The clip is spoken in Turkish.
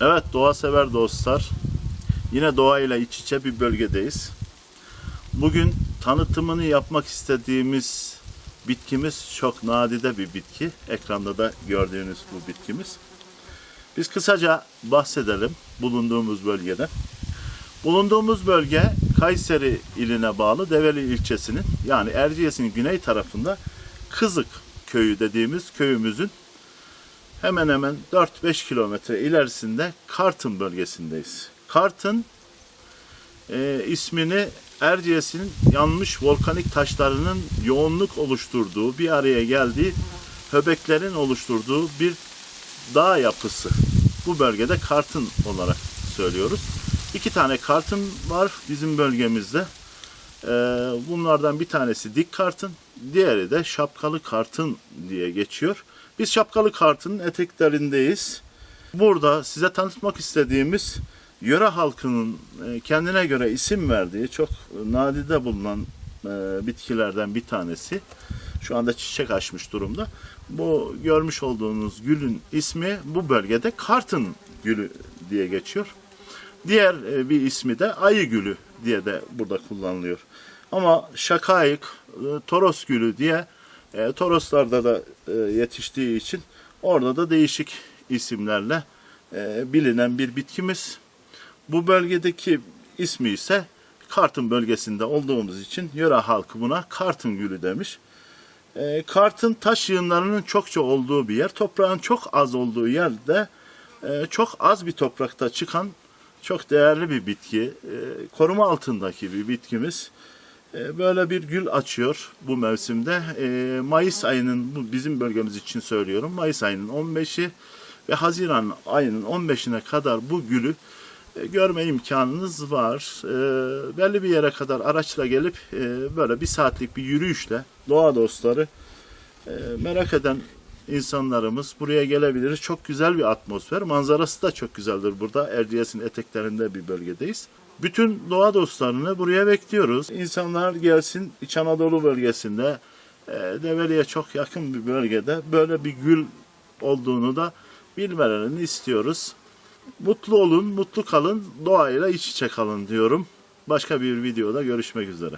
Evet doğa sever dostlar. Yine doğayla iç içe bir bölgedeyiz. Bugün tanıtımını yapmak istediğimiz bitkimiz çok nadide bir bitki. Ekranda da gördüğünüz bu bitkimiz. Biz kısaca bahsedelim bulunduğumuz bölgede. Bulunduğumuz bölge Kayseri iline bağlı Develi ilçesinin yani Erciyes'in güney tarafında Kızık köyü dediğimiz köyümüzün hemen hemen 4-5 kilometre ilerisinde Kartın bölgesindeyiz. Kartın e, ismini Erciyes'in yanmış volkanik taşlarının yoğunluk oluşturduğu, bir araya geldiği höbeklerin oluşturduğu bir dağ yapısı. Bu bölgede Kartın olarak söylüyoruz. İki tane Kartın var bizim bölgemizde. Ee, bunlardan bir tanesi dik kartın, diğeri de şapkalı kartın diye geçiyor. Biz şapkalı kartının eteklerindeyiz. Burada size tanıtmak istediğimiz yöre halkının e, kendine göre isim verdiği çok nadide bulunan e, bitkilerden bir tanesi. Şu anda çiçek açmış durumda. Bu görmüş olduğunuz gülün ismi bu bölgede kartın gülü diye geçiyor. Diğer e, bir ismi de ayı gülü diye de burada kullanılıyor. Ama şakayık, toros gülü diye e, Toroslarda da e, yetiştiği için orada da değişik isimlerle e, bilinen bir bitkimiz. Bu bölgedeki ismi ise Kartın bölgesinde olduğumuz için yöre halkı buna Kartın gülü demiş. E, kartın taş yığınlarının çokça olduğu bir yer, toprağın çok az olduğu yerde e, çok az bir toprakta çıkan çok değerli bir bitki. E, koruma altındaki bir bitkimiz. E, böyle bir gül açıyor bu mevsimde. E, Mayıs ayının, bu bizim bölgemiz için söylüyorum, Mayıs ayının 15'i ve Haziran ayının 15'ine kadar bu gülü e, görme imkanınız var. Belli bir yere kadar araçla gelip böyle bir saatlik bir yürüyüşle doğa dostları merak eden insanlarımız buraya gelebilir. Çok güzel bir atmosfer. Manzarası da çok güzeldir burada. Erciyes'in eteklerinde bir bölgedeyiz. Bütün doğa dostlarını buraya bekliyoruz. İnsanlar gelsin İç Anadolu bölgesinde e, Develi'ye çok yakın bir bölgede böyle bir gül olduğunu da bilmelerini istiyoruz. Mutlu olun, mutlu kalın, doğayla iç içe kalın diyorum. Başka bir videoda görüşmek üzere.